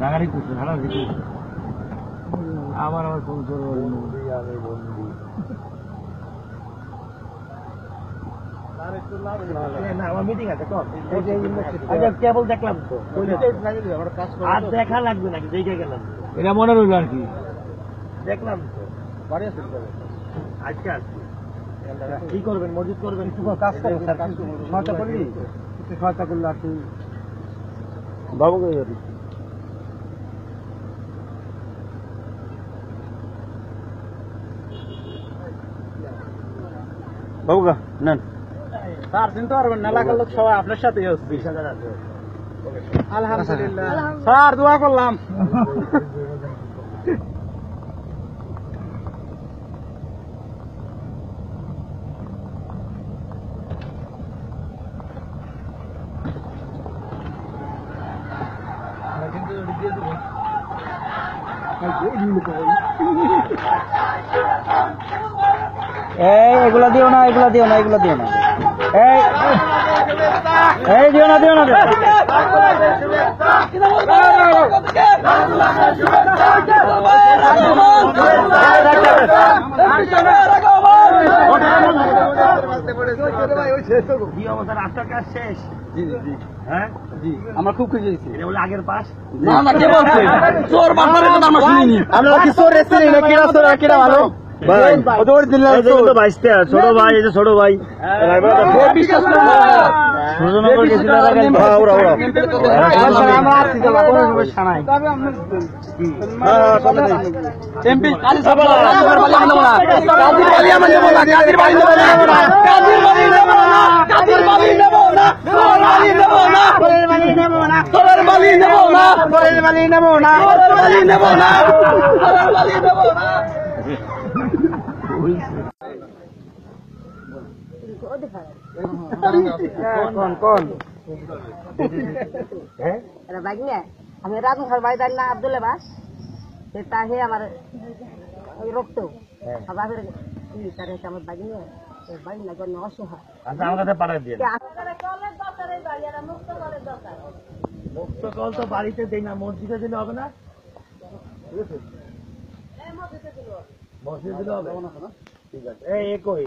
রাগারি করছে আবার আমার ফোন আচ্ছা কেবল দেখলাম তো। আর দেখা লাগবে নাকি? দেখে গেলাম এটা মনে রইল আর কি। দেখলাম তো। আজকে আসছি কি করবেন? মসজিদ করবেন? কাজ করবেন স্যার। সহায়তা করলি সহায়তা করলে আর তুই বাবুকে নেন। স্যার চিনতে পারবেন না এলাকার লোক সবাই আপনার সাথে বিশ হাজার আছে। আলহামদুলিল্লাহ। স্যার দোয়া করলাম। এই এগুলা দিও না এগুলা দিও না এগুলা দিও না। এই এই দিও না দিও না হ্যাঁ? আমার খুব খুশি হয়েছে। বলে আগের পাশ? না না কে বলছে? চোর বাটপারের কথা আমরা শুনিনি। আমরা কি চোর এসেছি না কেডা চোর কেডা ভালো? ভাই ওদের দিল্লা ছোট ভাই এই যে ছোট ভাই কোন কোন আমি রাত ঘর বাড়ি না আব্দুল বাস সে তাহে আমার ওই রক্ত তার আমার বাইক নিয়ে বাড়ি না জন্য অসহায় আচ্ছা আমার কাছে পাঠাই দিয়ে মুক্ত কল তো বাড়িতে দেই না মসজিদে দিলে হবে না মসজিদে দিলে হবে ঠিক আছে এই একই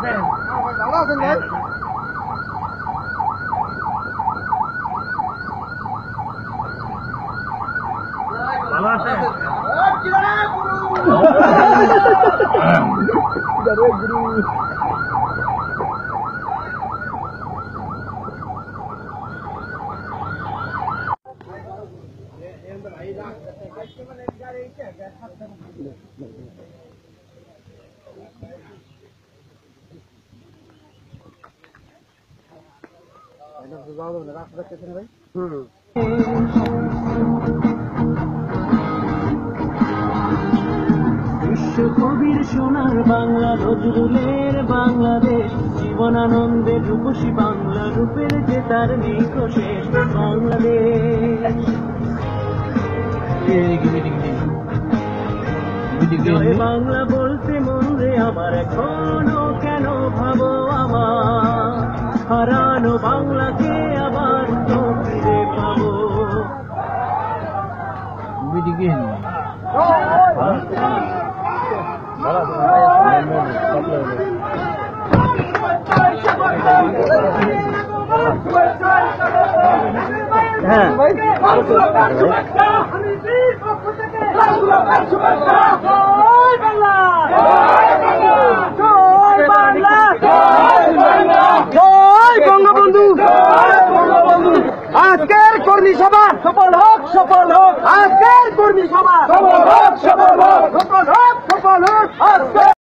老大声点！老大声！老大声！哈哈哈哈哈！老大声 বিশ্বকবির সোনার বাংলা, নজরুলের বাংলাদেশ। জীবনানন্দের রূপসী বাংলা রূপের যে তার নিকশেষ বাংলাদেশ। বাংলা বলতে মন রে, আমার এখনও কেন ভাবো আমার হারানো বাংলাকে আবার তো ফিরে পাবো হ্যাঁ। আজকের কর্মী সভা। সফল হোক সফল হোক। আজকের কর্মী সভা। সফল হোক সফল হোক। সফল হোক সফল হোক। আজকের